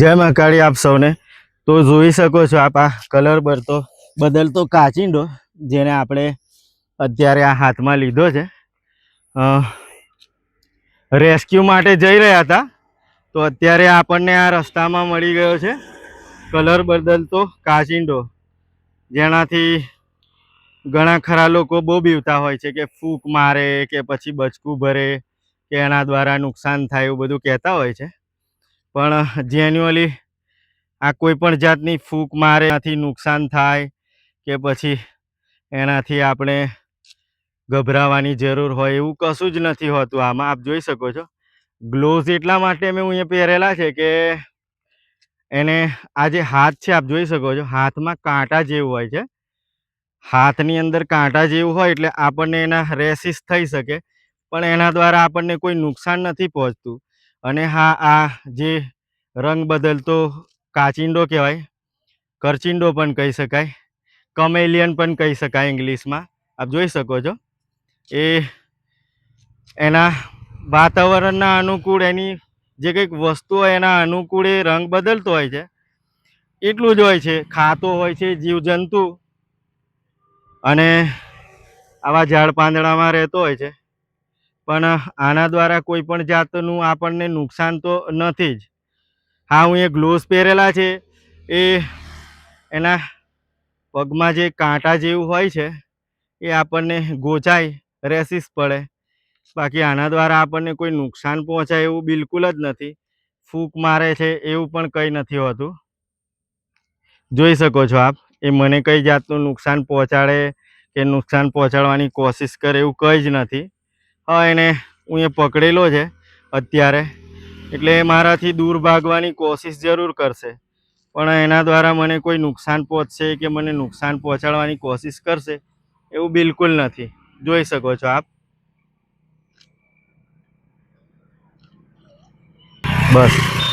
જય મહાકાળી આપ સૌને. તો જોઈ શકો છો આપ આ કલર બરતો બદલતો કાચિંડો જેને આપણે અત્યારે આ હાથમાં લીધો છે. રેસ્ક્યુ માટે જઈ રહ્યા હતા. તો અત્યારે આપણને આ રસ્તામાં મળી ગયો છે. કલર બદલતો કાચિંડો. જેનાથી ઘણા ખરા લોકો બહુ બીવતા હોય છે કે ફૂંક મારે કે પછી બચકું ભરે કે એના દ્વારા નુકસાન થાય એવું બધું કહેતા હોય છે. પણ જેન્યુઅલી આ કોઈ પણ જાતની ફૂંક મારે એનાથી નુકસાન થાય કે પછી એનાથી આપણે ગભરાવાની જરૂર હોય એવું કશું જ નથી હોતું. આમાં આપ જોઈ શકો છો. ગ્લોવ્સ એટલા માટે મેં અહીંયા પહેરેલા છે કે એને આ જે હાથ છે, આપ જોઈ શકો છો, હાથમાં કાંટા જેવું હોય છે. હાથની અંદર કાંટા જેવું હોય એટલે આપણને એના રેસિસ થઈ શકે, પણ એના દ્વારા આપણને કોઈ નુકસાન નથી પહોંચતું. અને હા, આ જે રંગ બદલતો કાચિંડો કહેવાય, કરચિંડો પણ કહી શકાય, કમેલિયન પણ કહી શકાય ઇંગ્લિશમાં. આપ જોઈ શકો છો. એ એના વાતાવરણના અનુકૂળ, એની જે કંઈક વસ્તુ હોય એના અનુકૂળ એ રંગ બદલતો હોય છે. એટલું જ હોય છે. ખાતો હોય છે જીવજંતુ અને આવા ઝાડ પાંદડામાં રહેતો હોય છે. પણ આના દ્વારા કોઈ પણ જાતનું આપણને નુકસાન તો નથી જ. હા, હું એ ગ્લોવ્સ પહેરેલા છે. એ એના પગમાં જે કાંટા જેવું હોય છે, એ આપણને ગોચાય રેસીસ પડે. બાકી આના દ્વારા આપણને કોઈ નુકસાન પહોંચાય એવું બિલકુલ જ નથી. ફૂંક મારે છે એવું પણ કંઈ નથી હોતું. જોઈ શકો છો આપ, એ મને કઈ જાતનું નુકસાન પહોંચાડે કે નુકસાન પહોંચાડવાની કોશિશ કરે એવું કંઈ જ નથી. હા, એને હું એ પકડેલો છે અત્યારે. એટલે મારાથી દૂર ભાગવાની કોશિશ જરૂર કરશે. પણ એના દ્વારા મને કોઈ નુકસાન પહોંચશે કે મને નુકસાન પહોંચાડવાની કોશિશ કરશે, એવું બિલકુલ નથી. જોઈ શકો છો આપ. બસ.